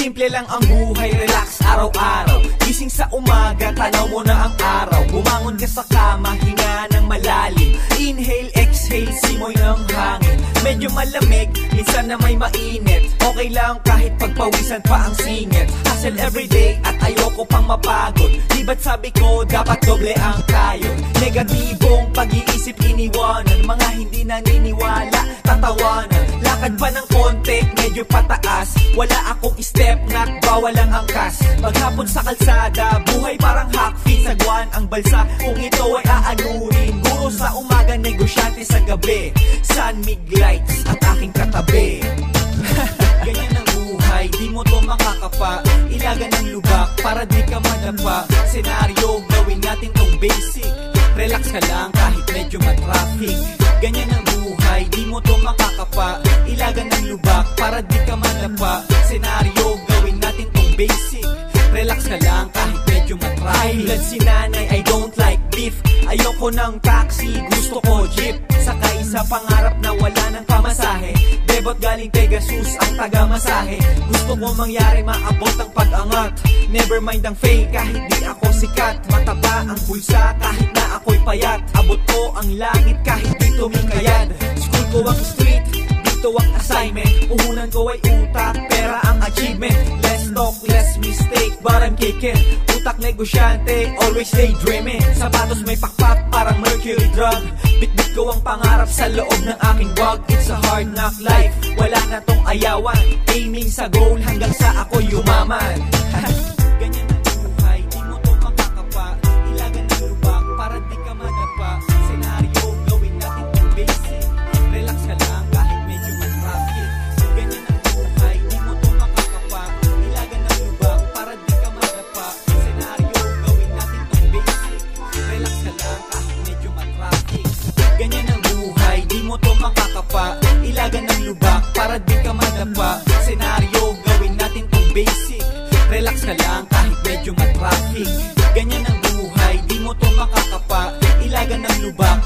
Simple lang ang buhay, relax araw-araw. Gising sa umaga, tanaw mo na ang araw. Bumangon ka sa kama, hinga ng malalim. Inhale, exhale, simoy ng hangin. Medyo malamig, minsan na may mainit. Okay lang kahit pagpawisan pa ang singit. Hustle everyday at ayoko pang mapagod. Di ba't sabi ko dapat doble ang kayod Negatibong pag-iisip iniwanan. Mga hindi naniniwala, tatawanan. Lakad pa ng konti, medyo pataas Wala akong step, knock, bawal ang angkas. Maghapon sa kalsada, buhay parang hackfit Sagwan ang balsa, kung ito ay aanurin Guro sa umaga, negosyante sa gabi. Sun mig lights, ang aking katabi. Ganyan ang buhay, di mo to makakapa. Ilagan ng lubak, para di ka madapa. Senaryo, gawin natin tong basic. Relax ka lang kahit medyo matraffic Ganyan ang buhay, di mo to makakapa. Ilagan ng lubak, para di ka madapa Senaryo, gawin natin tong basic. Relax ka lang kahit medyo matraffic Blood si nanay, I don't like beef. Ayoko ng taxi, gusto ko jeep. Sakay sa pangarap na wala ng pamasahe. Bebot galing Pegasus ang taga-masahe. Gusto ko mangyari maabot ang pag-angat. Never mind ang fame kahit di ako sikat. Mataba ang bulsa kahit na ako'y payat. Abot ko ang langit kahit di tumikayad School ko ang street, dito ang assignment. Puhunan ko ay utak, pera ang achievement. Less talk, less mistake, but I'm kicking Utak negosyante, always daydreaming. Sapatos may pakpak, parang mercury drug. Bitbit ko ang pangarap sa loob ng aking wag. It's a hard knock life, wala na tong ayawan. Aiming sa goal hanggang sa ako yumaman mo to makakapa. Ilagan ng lubak para di ka madapa. Senaryo gawin natin tong basic. Relax ka lang kahit medyo matraffic. Ganyan ang buhay, di mo to makakapa. Ilagan ng lubak